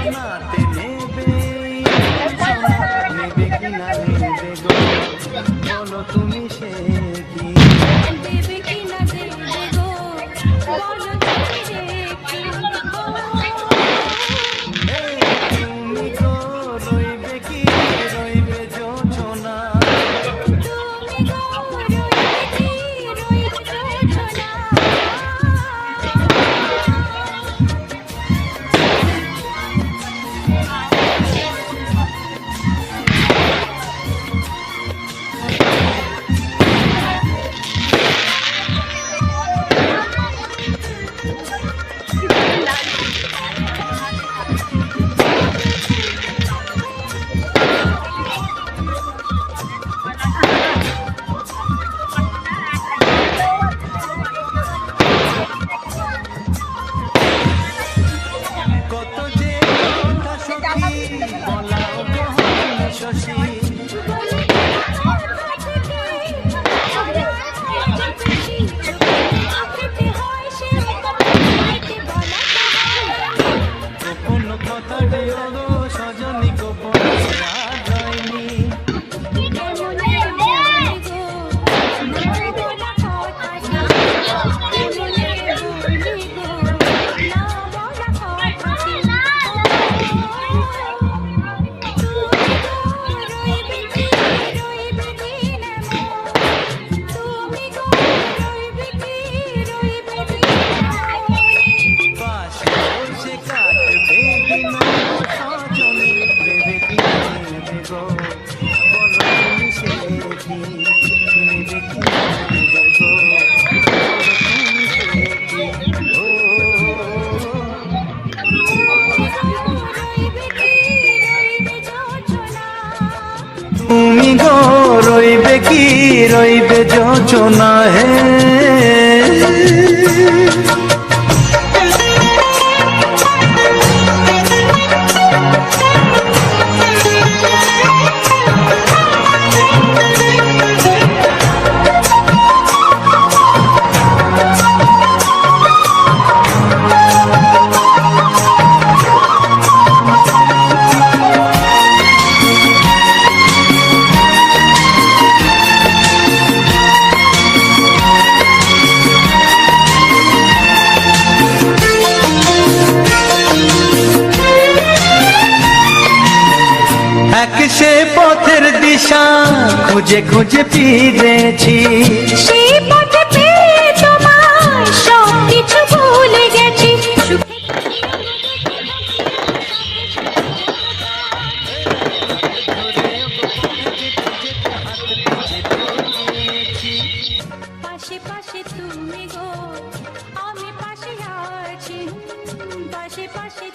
সোনাতে নেবে সোনা নেবে নেবে গো? বলো তুমি সে শশী গোপন কথা দিও বসে কাটবে দিন সজনী দেবে কি দেবে। বলো তুমি সে কি নেবে কি নেবে তুমি সে কি? তুমি গো, রইবে কি? রইবে যোচনা হে এক সে পথের দিশা খুঁজে খুঁজে ফিরেছি সেই পথে পেয়ে তোমায় সব পাশে তুমি গো, আমি পাশে আছি। পাশে পাশে